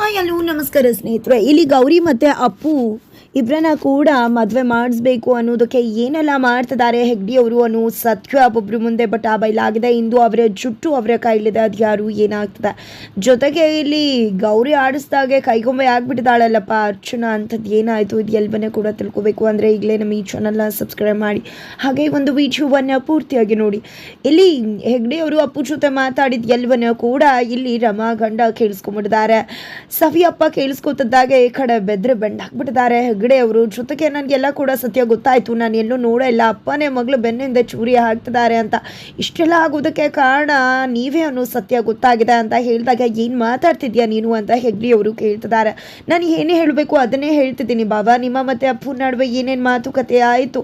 Hi hello ನಮಸ್ಕಾರ ಸ್ನೇಹಿತರೆ. ಇಲ್ಲಿ ಗೌರಿ ಮತ್ತು ಅಪ್ಪು. ಇಬ್ಬರನ್ನ ಕೂಡ ಮದುವೆ ಮಾಡಿಸ್ಬೇಕು ಅನ್ನೋದಕ್ಕೆ ಏನೆಲ್ಲ ಮಾಡ್ತಿದ್ದಾರೆ ಹೆಗ್ಡಿ ಅವರು ಅನ್ನೋ ಸತ್ಯ ಒಬ್ಬೊಬ್ರು ಮುಂದೆ ಬಟ್ ಆ ಬಯಲಾಗಿದೆ ಇಂದು ಅವರ ಜುಟ್ಟು ಅವರ ಕೈಲಿದೆ. ಅದು ಯಾರು ಏನಾಗ್ತದೆ? ಜೊತೆಗೆ ಇಲ್ಲಿ ಗೌರಿ ಆಡಿಸ್ದಾಗೆ ಕೈಗೊಂಬೆ ಆಗ್ಬಿಟ್ಟಿದ್ದಾಳಲ್ಲಪ್ಪ ಅರ್ಚನಾ ಅಂಥದ್ದು ಏನಾಯಿತು? ಇದು ಎಲ್ಬನ್ನೇ ಕೂಡ ತಿಳ್ಕೊಬೇಕು ಅಂದರೆ ಈಗಲೇ ನಮ್ಮ ಈ ಚಾನಲ್ನ ಸಬ್ಸ್ಕ್ರೈಬ್ ಮಾಡಿ. ಹಾಗೆ ಒಂದು ವಿಡಿಯೋವನ್ನು ಪೂರ್ತಿಯಾಗಿ ನೋಡಿ. ಇಲ್ಲಿ ಹೆಗ್ಡಿ ಅವರು ಅಪ್ಪು ಜೊತೆ ಮಾತಾಡಿದ ಎಲ್ವನ್ನ ಕೂಡ ಇಲ್ಲಿ ರಮಾ ಗಂಡ ಕೇಳಿಸ್ಕೊಂಡ್ಬಿಟ್ಟಿದ್ದಾರೆ. ಸವಿಯಪ್ಪ ಕೇಳಿಸ್ಕೊತಿದ್ದಾಗೆ ಈ ಕಡೆ ಬೆದ್ರೆ ಬೆಂಡ್ ಹಾಕ್ಬಿಟ್ಟಿದ್ದಾರೆ ಹೆಗ್ಡೆ ಅವರು ಜೊತೆಗೆ ನನಗೆಲ್ಲ ಕೂಡ ಸತ್ಯ ಗೊತ್ತಾಯಿತು. ನಾನು ಎಲ್ಲೂ ನೋಡೇ ಇಲ್ಲ ಅಪ್ಪನೇ ಮಗಳು ಬೆನ್ನಿಂದ ಚೂರಿ ಹಾಕ್ತಿದ್ದಾರೆ ಅಂತ. ಇಷ್ಟೆಲ್ಲ ಆಗೋದಕ್ಕೆ ಕಾರಣ ನೀವೇ ಅನ್ನೋ ಸತ್ಯ ಗೊತ್ತಾಗಿದೆ ಅಂತ ಹೇಳಿದಾಗ ಏನು ಮಾತಾಡ್ತಿದ್ಯಾ ನೀನು ಅಂತ ಹೆಗ್ಡಿ ಅವರು ಕೇಳ್ತಿದ್ದಾರೆ. ನಾನು ಏನೇ ಹೇಳಬೇಕು ಅದನ್ನೇ ಹೇಳ್ತಿದ್ದೀನಿ ಬಾಬಾ. ನಿಮ್ಮ ಮತ್ತು ಅಪ್ಪು ನಡುವೆ ಏನೇನು ಮಾತುಕತೆ ಆಯಿತು?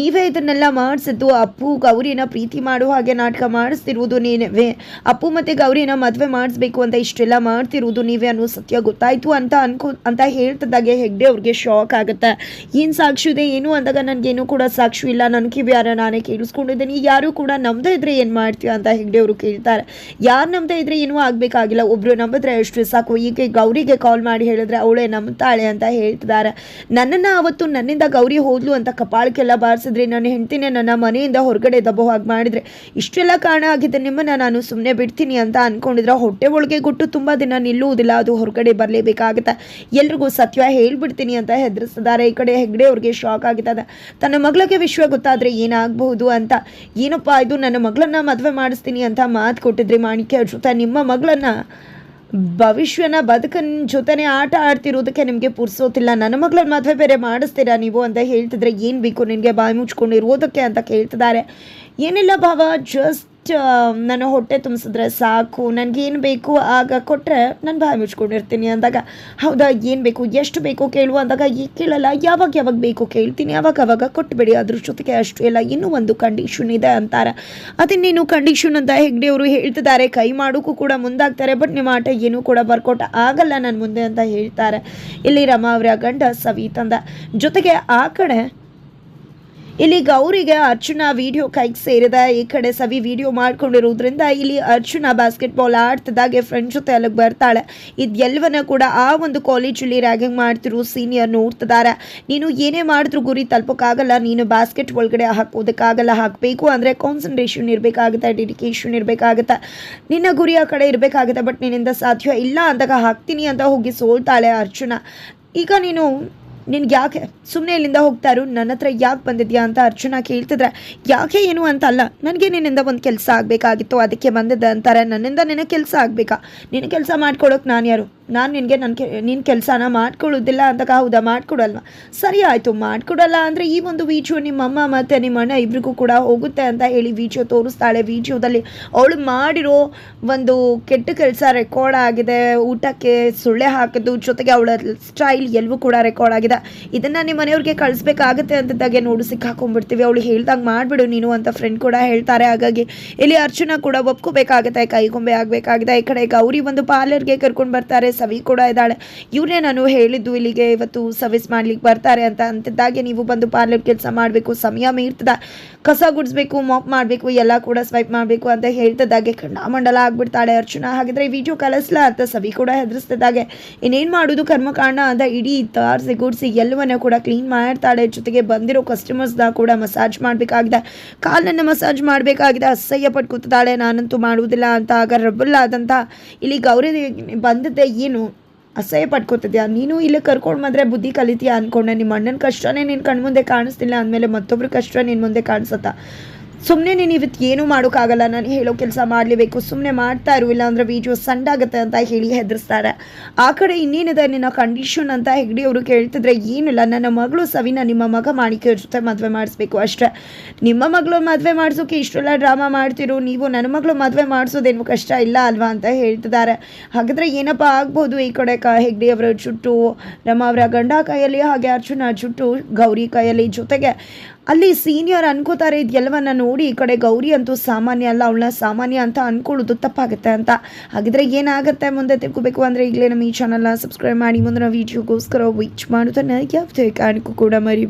ನೀವೇ ಇದನ್ನೆಲ್ಲ ಮಾಡಿಸಿದ್ದು ಅಪ್ಪು ಗೌರಿನ ಪ್ರೀತಿ ಮಾಡೋ ಹಾಗೆ ನಾಟಕ ಮಾಡಿಸ್ತಿರುವುದು ನೀವೇ. ಅಪ್ಪು ಮತ್ತು ಗೌರಿನ ಮದುವೆ ಮಾಡಿಸ್ಬೇಕು ಅಂತ ಇಷ್ಟೆಲ್ಲ ಮಾಡ್ತಿರುವುದು ನೀವೇ ಅನ್ನೋ ಸತ್ಯ ಗೊತ್ತಾಯಿತು ಅಂತ ಅನ್ಕೋ ಅಂತ ಹೇಳ್ತಿದ್ದಾಗೆ ಹೆಗ್ಡೆ ಅವ್ರಿಗೆ ಶಾಕ್ ಆಗುತ್ತೆ. ಏನು ಸಾಕ್ಷಿ ಇದೆ, ಏನು ಅಂದಾಗ ನನಗೇನು ಕೂಡ ಸಾಕ್ಷಿ ಇಲ್ಲ. ನನ್ನ ಕಿವಿಯಾರ ನಾನೇ ಕೇಳಿಸ್ಕೊಂಡಿದ್ದೀನಿ. ಯಾರು ಕೂಡ ನಂಬದೇ ಇದ್ರೆ ಏನು ಮಾಡ್ತೀಯ ಅಂತ ಹೆಗ್ಡೆ ಅವರು ಕೇಳ್ತಾರೆ. ಯಾರು ನಂಬದೇ ಇದ್ರೆ ಏನೂ ಆಗಬೇಕಾಗಿಲ್ಲ. ಒಬ್ರು ನಂಬಿದ್ರೆ ಎಷ್ಟು ಸಾಕು. ಈಗ ಗೌರಿಗೆ ಕಾಲ್ ಮಾಡಿ ಹೇಳಿದ್ರೆ ಅವಳೇ ನಂಬ್ತಾಳೆ ಅಂತ ಹೇಳ್ತಿದ್ದಾರೆ. ನನ್ನನ್ನು ಅವತ್ತು ನನ್ನಿಂದ ಗೌರಿ ಹೋದ್ಲು ಅಂತ ಕಪಾಳಕ್ಕೆಲ್ಲ ಬಾರಿಸಿದ್ರೆ, ನನ್ನ ಹೆಂಡ್ತಿನೇ ನನ್ನ ಮನೆಯಿಂದ ಹೊರಗಡೆ ದಬ್ಬೋ ಹಾಗೆ ಮಾಡಿದ್ರೆ ಇಷ್ಟೆಲ್ಲ ಕಾರಣ ಆಗಿದೆ. ನಿಮ್ಮನ್ನು ನಾನು ಸುಮ್ಮನೆ ಬಿಡ್ತೀನಿ ಅಂತ ಅಂದ್ಕೊಂಡಿದ್ರೆ ಹೊಟ್ಟೆ ಒಳಗೆ ಗುಟ್ಟು ತುಂಬ ದಿನ ನಿಲ್ಲುವುದಿಲ್ಲ. ಅದು ಹೊರಗಡೆ ಬರಲೇಬೇಕಾಗುತ್ತೆ. ಎಲ್ರಿಗೂ ಸತ್ಯ ಹೇಳ್ಬಿಡ್ತೀನಿ ಅಂತ ಹೆದರಿಸಿದ್ದಾರೆ ಈ ಕಡೆ ಹೆಗ್ಡೆ ಅವ್ರಿಗೆ ಶಾಕ್ ಆಗಿದ್ದಾರೆ ತನ್ನ ಮಗಳಿಗೆ ವಿಶ್ವ ಗೊತ್ತಾದರೆ ಏನಾಗಬಹುದು ಅಂತ. ಏನಪ್ಪ ಇದು ನನ್ನ ಮಗಳನ್ನು ಮದುವೆ ಮಾಡಿಸ್ತೀನಿ ಅಂತ ಮಾತು ಕೊಟ್ಟಿದ್ರಿ ಮಾಣಿಕ್ಯ ಜೊತೆ. ನಿಮ್ಮ ಮಗಳನ್ನು ಭವಿಷ್ಯನ ಬದುಕನ್ ಜೊತೆನೇ ಆಟ ಆಡ್ತಿರೋದಕ್ಕೆ ನಿಮಗೆ ಪುರ್ಸೋತಿಲ್ಲ. ನನ್ನ ಮಗಳನ್ನ ಮದುವೆ ಬೇರೆ ಮಾಡಿಸ್ತೀರಾ ನೀವು ಅಂತ ಹೇಳ್ತಿದ್ರೆ ಏನು ಬೇಕು ನಿನಗೆ ಬಾಯಿ ಮುಚ್ಕೊಂಡಿರೋದಕ್ಕೆ ಅಂತ ಕೇಳ್ತಿದ್ದಾರೆ. ಏನಿಲ್ಲ ಭಾವ ಜಸ್ಟ್ ನನ್ನ ಹೊಟ್ಟೆ ತುಂಬಿಸಿದ್ರೆ ಸಾಕು. ನನಗೇನು ಬೇಕು ಆಗ ಕೊಟ್ಟರೆ ನಾನು ಬಾಯಿ ಮುಚ್ಕೊಂಡಿರ್ತೀನಿ ಅಂದಾಗ, ಹೌದಾ, ಏನು ಬೇಕು, ಎಷ್ಟು ಬೇಕು ಕೇಳುವ ಅಂದಾಗ ಈ ಕೇಳಲ್ಲ, ಯಾವಾಗ ಯಾವಾಗ ಬೇಕು ಕೇಳ್ತೀನಿ ಯಾವಾಗ ಅವಾಗ ಕೊಟ್ಬಿಡಿ. ಅದ್ರ ಜೊತೆಗೆ ಅಷ್ಟು ಎಲ್ಲ ಇನ್ನೂ ಒಂದು ಕಂಡೀಷನ್ ಇದೆ ಅಂತಾರೆ. ಅದನ್ನೇನು ಕಂಡೀಷನ್ ಅಂತ ಹೆಗ್ಡೆ ಅವರು ಹೇಳ್ತಿದ್ದಾರೆ. ಕೈ ಮಾಡೋಕ್ಕೂ ಕೂಡ ಮುಂದಾಗ್ತಾರೆ ಬಟ್ ನಿಮ್ಮ ಆಟ ಏನೂ ಕೂಡ ಬರ್ಕೊಟ್ಟ ಆಗಲ್ಲ ನನ್ನ ಮುಂದೆ ಅಂತ ಹೇಳ್ತಾರೆ. ಇಲ್ಲಿ ರಮಾ ಅವರ ಗಂಡ ಸವಿ ತಂದ. ಜೊತೆಗೆ ಆ ಕಡೆ ಇಲ್ಲಿ ಗೌರಿಗೆ ಅರ್ಜುನ ವಿಡಿಯೋ ಕೈಗೆ ಸೇರಿದೆ. ಈ ಕಡೆ ಸವಿ ವಿಡಿಯೋ ಮಾಡ್ಕೊಂಡಿರೋದ್ರಿಂದ ಇಲ್ಲಿ ಅರ್ಜುನ ಬಾಸ್ಕೆಟ್ಬಾಲ್ ಆಡ್ತಿದ್ದಾಗೆ. ಫ್ರೆಂಡ್ ಜೊತೆ ಅಲ್ಲಿಗೆ ಬರ್ತಾಳೆ. ಇದೆಲ್ಲವನ್ನ ಕೂಡ ಆ ಒಂದು ಕಾಲೇಜಲ್ಲಿ ರ್ಯಾಗಿಂಗ್ ಮಾಡ್ತಿರೋ ಸೀನಿಯರ್ ನೋಡ್ತಿದ್ದಾರೆ. ನೀನು ಏನೇ ಮಾಡಿದ್ರು ಗುರಿ ತಲುಪೋಕ್ಕಾಗಲ್ಲ. ನೀನು ಬಾಸ್ಕೆಟ್ ಒಳಗಡೆ ಹಾಕೋದಕ್ಕಾಗಲ್ಲ. ಹಾಕಬೇಕು ಅಂದರೆ ಕಾನ್ಸಂಟ್ರೇಷನ್ ಇರಬೇಕಾಗುತ್ತೆ ಡೆಡಿಕೇಶನ್ ಇರಬೇಕಾಗುತ್ತೆ. ನಿನ್ನ ಗುರಿ ಆ ಕಡೆ ಇರಬೇಕಾಗುತ್ತೆ ಬಟ್ ನಿನ್ನಿಂದ ಸಾಧ್ಯ ಇಲ್ಲ ಅಂದಾಗ ಹಾಕ್ತೀನಿ ಅಂತ ಹೋಗಿ ಸೋಲ್ತಾಳೆ ಅರ್ಜುನ ಈಗ ನೀನು ನಿನ್ಗೆ ಯಾಕೆ ಸುಮ್ಮನೆ ಇಲ್ಲಿಂದ ಹೋಗ್ತಾರು? ನನ್ನ ಹತ್ರ ಯಾಕೆ ಬಂದಿದ್ಯಾ ಅಂತ ಅರ್ಜುನ ಕೇಳ್ತಿದ್ರೆ, ಯಾಕೆ ಏನು ಅಂತ ಅಲ್ಲ ನನಗೆ ನಿನ್ನಿಂದ ಒಂದು ಕೆಲಸ ಆಗಬೇಕಾಗಿತ್ತು, ಅದಕ್ಕೆ ಬಂದಿದ್ದೆ ಅಂತಾರೆ. ನನ್ನಿಂದ ನಿನಗೆ ಕೆಲಸ ಆಗಬೇಕಾ? ನಿನ್ನ ಕೆಲಸ ಮಾಡ್ಕೊಡೋಕೆ ನಾನು ಯಾರು? ನಾನು ನಿನಗೆ ನನ್ನ ಕೆ ನಿನ್ನ ಕೆಲಸನ ಮಾಡ್ಕೊಳ್ಳೋದಿಲ್ಲ ಅಂದಾಗ ಹೌದಾ? ಮಾಡ್ಕೊಡಲ್ವ? ಸರಿ ಆಯಿತು, ಮಾಡ್ಕೊಡಲ್ಲ ಅಂದರೆ ಈ ಒಂದು ವೀಡಿಯೋ ನಿಮ್ಮಮ್ಮ ಮತ್ತು ನಿಮ್ಮ ಅಣ್ಣ ಇಬ್ಬರಿಗೂ ಕೂಡ ಹೋಗುತ್ತೆ ಅಂತ ಹೇಳಿ ವೀಡಿಯೋ ತೋರಿಸ್ತಾಳೆ. ವೀಡಿಯೋದಲ್ಲಿ ಅವಳು ಮಾಡಿರೋ ಒಂದು ಕೆಟ್ಟ ಕೆಲಸ ರೆಕಾರ್ಡ್ ಆಗಿದೆ. ಊಟಕ್ಕೆ ಸುಳ್ಳೆ ಹಾಕಿದ್ದು, ಜೊತೆಗೆ ಅವಳ ಸ್ಟೈಲ್ ಎಲ್ಲವೂ ಕೂಡ ರೆಕಾರ್ಡ್ ಆಗಿದೆ. ಇದನ್ನು ನಿಮ್ಮ ಮನೆಯವ್ರಿಗೆ ಕಳಿಸ್ಬೇಕಾಗುತ್ತೆ ಅಂತಿದ್ದಾಗೆ ನೋಡಿ ಸಿಕ್ಕಾಕೊಂಡ್ಬಿಡ್ತೀವಿ. ಅವಳು ಹೇಳ್ದಂಗೆ ಮಾಡಿಬಿಡು ನೀನು ಅಂತ ಫ್ರೆಂಡ್ ಕೂಡ ಹೇಳ್ತಾರೆ. ಹಾಗಾಗಿ ಇಲ್ಲಿ ಅರ್ಜುನ ಕೂಡ ಒಪ್ಕೋಬೇಕಾಗುತ್ತೆ, ಕೈಗೊಂಬೆ ಆಗಬೇಕಾಗಿದೆ. ಈ ಕಡೆ ಗೌರಿ ಒಂದು ಪಾರ್ಲರ್ಗೆ ಕರ್ಕೊಂಡು ಬರ್ತಾರೆ. ಸವಿ ಕೂಡ ಇದ್ದಾಳೆ. ಇವರೇ ನಾನು ಹೇಳಿದ್ದು ಇಲ್ಲಿಗೆ ಇವತ್ತು ಸರ್ವಿಸ್ ಮಾಡ್ಲಿಕ್ಕೆ ಬರ್ತಾರೆ ಅಂತ ಅಂತಿದ್ದಾಗೆ ನೀವು ಬಂದು ಪಾರ್ಲರ್ ಕೆಲಸ ಮಾಡಬೇಕು, ಸಮಯ ಮೀರ್ತದ, ಕಸ ಗುಡಿಸ್ಬೇಕು ಮಾಪ್ ಮಾಡಬೇಕು, ಎಲ್ಲ ಕೂಡ ಸ್ವೈಪ್ ಮಾಡಬೇಕು ಅಂತ ಹೇಳ್ತಿದ್ದಾಗೆ. ಖಂಡಾಮಂಡಲ ಆಗ್ಬಿಡ್ತಾಳೆ ಅರ್ಚನಾ ಹಾಗಿದ್ರೆ ವಿಡಿಯೋ ಕಳಿಸ್ಲಾ ಅಂತ ಸವಿ ಕೂಡ ಹೆದರಿಸ್ತದಾಗೆ ಇನ್ನೇನು ಮಾಡೋದು ಕರ್ಮಕಾಂಡ ಅಂತ ಇಡೀ ತಾರ್ಸಿ ಗುಡಿಸಿ ಎಲ್ಲವನ್ನ ಕೂಡ ಕ್ಲೀನ್ ಮಾಡ್ತಾಳೆ. ಜೊತೆಗೆ ಬಂದಿರೋ ಕಸ್ಟಮರ್ಸ್ನ ಕೂಡ ಮಸಾಜ್ ಮಾಡಬೇಕಾಗಿದೆ. ಕಾಲನ್ನು ಮಸಾಜ್ ಮಾಡಬೇಕಾಗಿದೆ. ಅಸಹ್ಯ ಕೂತಿದ್ದಾಳೆ ನಾನಂತೂ ಮಾಡುವುದಿಲ್ಲ ಅಂತ. ಆಗ ರಬ್ಬಲ್ ಆದಂಥ ಇಲ್ಲಿ ಗೌರಿ ಬಂದದ್ದೇ. ಏನು ಅಸಹ್ಯ ಪಟ್ಕೋತಿದ್ಯಾ? ನೀನು ಇಲ್ಲಿ ಕರ್ಕೊಂಡು ಬಂದರೆ ಬುದ್ಧಿ ಕಲಿತೀಯಾ ಅಂದ್ಕೊಂಡೆ ನಿಮ್ಮ ಅಣ್ಣನ ಕಷ್ಟನೇ ನಿನ್ನ ಕಣ್ಮುಂದೆ ಕಾಣಿಸ್ತಿಲ್ಲ ಅಂದಮೇಲೆ ಮತ್ತೊಬ್ರ ಕಷ್ಟ ನಿನ್ನ ಮುಂದೆ ಕಾಣಿಸುತ್ತಾ? ಸುಮ್ಮನೆ ನೀನು ಇವತ್ತು ಏನೂ ಮಾಡೋಕ್ಕಾಗಲ್ಲ, ನಾನು ಹೇಳೋ ಕೆಲಸ ಮಾಡಲೇಬೇಕು. ಸುಮ್ಮನೆ ಮಾಡ್ತಾ ಇರು ಇಲ್ಲ ಅಂದರೆ ವೀಡಿಯೋ ಸಂಡಾಗುತ್ತೆ ಅಂತ ಹೇಳಿ ಹೆದರಿಸ್ತಾರೆ. ಆ ಕಡೆ ಇನ್ನೇನಿದೆ? ನಿನ್ನ ಕಂಡೀಷನ್ ಅಂತ ಹೆಗ್ಡಿ ಅವರು ಕೇಳ್ತಿದ್ರೆ, ಏನಿಲ್ಲ. ನನ್ನ ಮಗಳು ಸವಿನ ನಿಮ್ಮ ಮಗ ಮಾಣಿಕ ಜೊತೆ ಮದುವೆ ಮಾಡಿಸ್ಬೇಕು ಅಷ್ಟೇ. ನಿಮ್ಮ ಮಗಳು ಮದುವೆ ಮಾಡಿಸೋಕೆ ಇಷ್ಟೆಲ್ಲ ಡ್ರಾಮಾ ಮಾಡ್ತಿರೋ. ನೀವು ನನ್ನ ಮಗಳು ಮದುವೆ ಮಾಡಿಸೋದೇನು ಕಷ್ಟ ಇಲ್ಲ ಅಲ್ವಾ ಅಂತ ಹೇಳ್ತಿದ್ದಾರೆ. ಹಾಗಾದರೆ ಏನಪ್ಪ ಆಗ್ಬೋದು ಈ ಕಡೆ ಕ ಹೆಗ್ಡಿ ಅವರ ಜುಟ್ಟು? ರಮಾ ಅವರ ಗಂಡ ಕೈಯಲ್ಲಿ ಹಾಗೆ ಅರ್ಜುನ ಜುಟ್ಟು ಗೌರಿ ಕೈಯಲ್ಲಿ ಜೊತೆಗೆ ಅಲ್ಲಿ ಸೀನಿಯರ್ ಅನ್ಕೋತಾರೆ ಇದೆಲ್ಲವನ್ನ ನೋಡಿ, ಈ ಕಡೆ ಗೌರಿ ಅಂತೂ ಸಾಮಾನ್ಯ ಅಲ್ಲ, ಅವಳನ್ನ ಸಾಮಾನ್ಯ ಅಂತ ಅನ್ಕೊಳ್ಳೋದು ತಪ್ಪಾಗುತ್ತೆ ಅಂತ. ಹಾಗಿದ್ರೆ ಏನಾಗುತ್ತೆ ಮುಂದೆ ತಿಳ್ಕೊಬೇಕು ಅಂದರೆ ಈಗಲೇ ನಮ್ಮ ಈ ಚಾನಲ್ನ ಸಬ್ಸ್ಕ್ರೈಬ್ ಮಾಡಿ, ಮುಂದಿನ ವೀಡಿಯೋಗೋಸ್ಕರ ವೀಚ್ ಮಾಡೋದನ್ನು ಯಾವುದೇ ಕಾರಣಕ್ಕೂ ಕೂಡ ಮರಿ